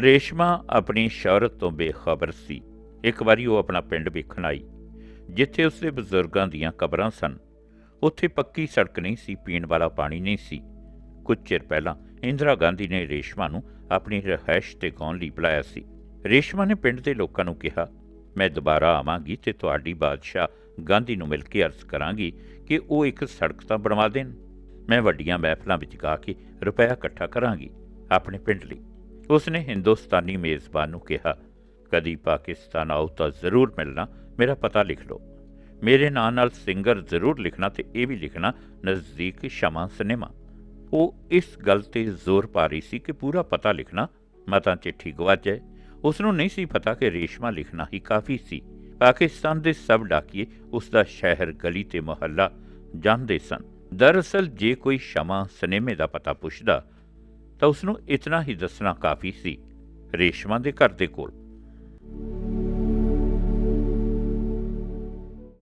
ਰੇਸ਼ਮਾ ਆਪਣੀ ਸ਼ੌਹਰਤ ਤੋਂ ਬੇਖਬਰ ਸੀ। ਇੱਕ ਵਾਰੀ ਉਹ ਆਪਣਾ ਪਿੰਡ ਵੇਖਣ ਆਈ, ਜਿੱਥੇ ਉਸਦੇ ਬਜ਼ੁਰਗਾਂ ਦੀਆਂ ਕਬਰਾਂ ਸਨ। ਉੱਥੇ ਪੱਕੀ ਸੜਕ ਨਹੀਂ ਸੀ, ਪੀਣ ਵਾਲਾ ਪਾਣੀ ਨਹੀਂ ਸੀ। ਕੁਝ ਚਿਰ ਪਹਿਲਾਂ ਇੰਦਰਾ ਗਾਂਧੀ ਨੇ ਰੇਸ਼ਮਾ ਨੂੰ ਆਪਣੀ ਰਹਿائش ਤੇ ਗਾਉਣ ਲਈ ਬੁਲਾਇਆ ਸੀ। ਰੇਸ਼ਮਾ ਨੇ ਪਿੰਡ ਦੇ ਲੋਕਾਂ ਨੂੰ ਕਿਹਾ, ਮੈਂ ਦੁਬਾਰਾ ਆਵਾਂਗੀ ਤੇ ਤੁਹਾਡੀ ਬਾਦਸ਼ਾਹ ਗਾਂਧੀ ਨੂੰ ਮਿਲ ਕੇ ਅਰਜ਼ ਕਰਾਂਗੀ ਕਿ ਉਹ ਇੱਕ ਸੜਕ ਤਾਂ ਬਣਵਾ ਦੇਣ। ਮੈਂ ਵੱਡੀਆਂ ਮਹਿਫਲਾਂ ਵਿੱਚ ਗਾ ਕੇ ਰੁਪਇਆ ਇਕੱਠਾ ਕਰਾਂਗੀ ਆਪਣੇ ਪਿੰਡ ਲਈ। ਉਸਨੇ ਹਿੰਦੁਸਤਾਨੀ ਮੇਜ਼ਬਾਨ ਨੂੰ ਕਿਹਾ, ਕਦੀ ਪਾਕਿਸਤਾਨ ਆਓ ਤਾਂ ਜ਼ਰੂਰ ਮਿਲਣਾ, ਮੇਰਾ ਪਤਾ ਲਿਖ ਲਓ। ਮੇਰੇ ਨਾਂ ਨਾਲ ਸਿੰਗਰ ਜ਼ਰੂਰ ਲਿਖਣਾ ਤੇ ਇਹ ਵੀ ਲਿਖਣਾ ਨਜ਼ਦੀਕ ਸ਼ਮਾ ਸਿਨੇਮਾ। ਉਹ ਇਸ ਗੱਲ ਤੇ ਜ਼ੋਰ ਪਾ ਰਹੀ ਸੀ ਕਿ ਪੂਰਾ ਪਤਾ ਲਿਖਣਾ ਮਤਾਂ ਚਿੱਠੀ ਗਵਾਚੇ ਉਸ ਨੂੰ ਨਹੀਂ ਸੀ ਪਤਾ ਕਿ ਰੇਸ਼ਮਾ ਲਿਖਣਾ ਹੀ ਕਾਫੀ ਸੀ। ਪਾਕਿਸਤਾਨ ਦੇ ਸਭ ਡਾਕੀਏ ਉਸ ਦਾ ਸ਼ਹਿਰ, ਗਲੀ ਤੇ ਮੁਹੱਲਾ ਜਾਣਦੇ ਸਨ। ਦਰਅਸਲ ਜੇ ਕੋਈ ਸ਼ਮਾ ਸਿਨੇਮੇ ਦਾ ਪਤਾ ਪੁੱਛਦਾ ਤਾਂ ਉਸ ਨੂੰ ਇਤਨਾ ਹੀ ਦੱਸਣਾ ਕਾਫੀ ਸੀ ਰੇਸ਼ਮਾ ਦੇ ਘਰ ਦੇ ਕੋਲ।